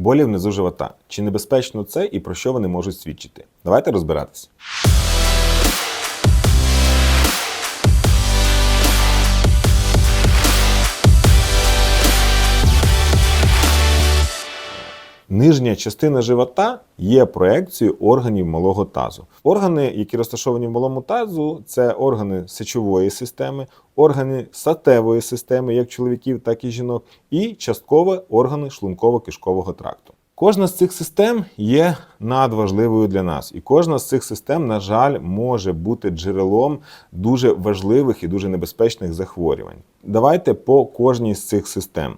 Болі внизу живота. Чи небезпечно це і про що вони можуть свідчити? Давайте розбиратись. Нижня частина живота є проекцією органів малого тазу. Органи, які розташовані в малому тазу, це органи сечової системи, органи статевої системи, як чоловіків, так і жінок, і частково органи шлунково-кишкового тракту. Кожна з цих систем є надважливою для нас, і кожна з цих систем, на жаль, може бути джерелом дуже важливих і дуже небезпечних захворювань. Давайте по кожній з цих систем.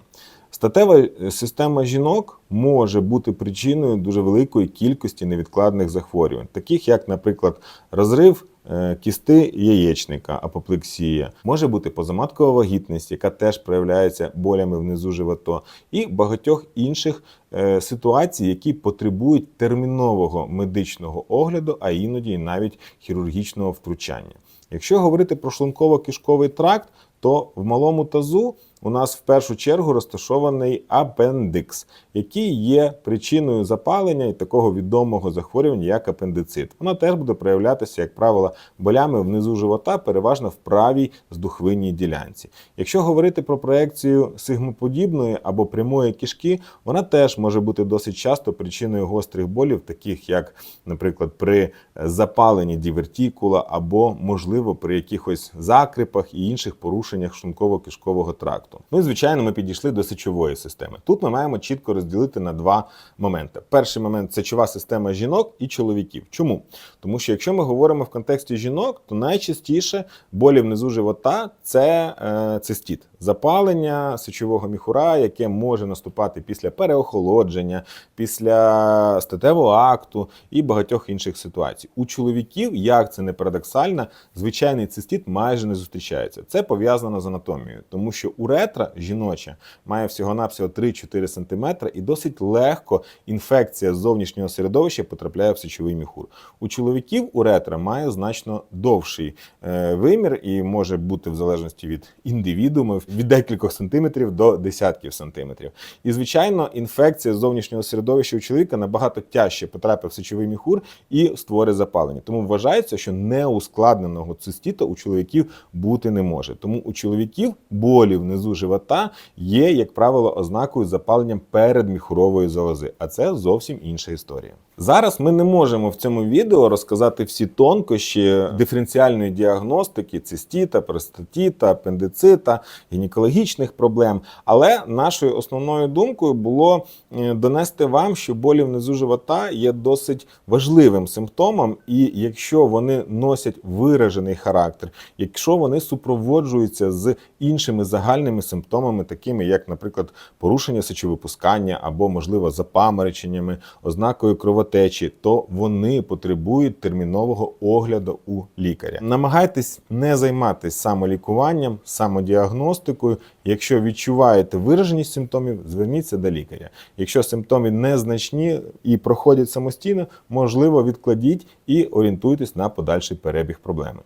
Статева система жінок може бути причиною дуже великої кількості невідкладних захворювань, таких як, наприклад, розрив е, кісти яєчника, апоплексія, може бути позаматкова вагітність, яка теж проявляється болями внизу животу, і багатьох інших е, ситуацій, які потребують термінового медичного огляду, а іноді навіть хірургічного втручання. Якщо говорити про шлунково-кишковий тракт, то в малому тазу у нас в першу чергу розташований апендикс, який є причиною запалення і такого відомого захворювання, як апендицит. Воно теж буде проявлятися, як правило, болями внизу живота, переважно в правій здухвинній ділянці. Якщо говорити про проекцію сигмоподібної або прямої кишки, вона теж може бути досить часто причиною гострих болів, таких як, наприклад, при запаленні дівертікула або, можливо, при якихось закрипах і інших порушеннях шлунково-кишкового тракту. Ну і звичайно, ми підійшли до сечової системи. Тут ми маємо чітко розділити на два моменти. Перший момент сечова система жінок і чоловіків. Чому? Тому що якщо ми говоримо в контексті жінок, то найчастіше болі внизу живота це е, цистіт, запалення сечового міхура, яке може наступати після переохолодження, після статевого акту і багатьох інших ситуацій. У чоловіків, як це не парадоксально, звичайний цистіт майже не зустрічається. Це пов'язано з анатомією, тому що уретра жіноча має всього-навсього 3-4 см і досить легко інфекція з зовнішнього середовища потрапляє в сечовий міхур. У чоловіків уретра має значно довший е, вимір і може бути в залежності від індивідумів від декількох сантиметрів до десятків сантиметрів. І звичайно, інфекція з зовнішнього середовища у чоловіка набагато тяжче потрапить в сечовий міхур і створить запалення. Тому вважається, що неускладненого цистіту у чоловіків бути не може. Тому у чоловіків болі внизу живота є, як правило, ознакою запалення передміхурової залози, а це зовсім інша історія. Зараз ми не можемо в цьому відео розказати всі тонкощі диференціальної діагностики цистіта, простатіта, апендицита, гінекологічних проблем. Але нашою основною думкою було е, донести вам, що болі внизу живота є досить важливим симптомом, і якщо вони носять виражений характер, якщо вони супроводжуються з іншими загальними симптомами, такими як, наприклад, порушення сечовипускання або, можливо, запамороченнями, ознакою кровотечі, то вони потребують термінового огляду у лікаря. Намагайтесь не займатися самолікуванням, самодіагностикою. Якщо відчуваєте вираженість симптомів, зверніться до лікаря. Якщо симптоми незначні і проходять самостійно, можливо, відкладіть і орієнтуйтесь на подальший перебіг проблеми.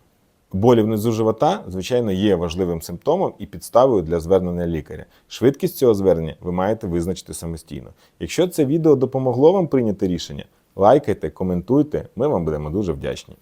Болі внизу живота, звичайно, є важливим симптомом і підставою для звернення лікаря. Швидкість цього звернення ви маєте визначити самостійно. Якщо це відео допомогло вам прийняти рішення, лайкайте, коментуйте, ми вам будемо дуже вдячні.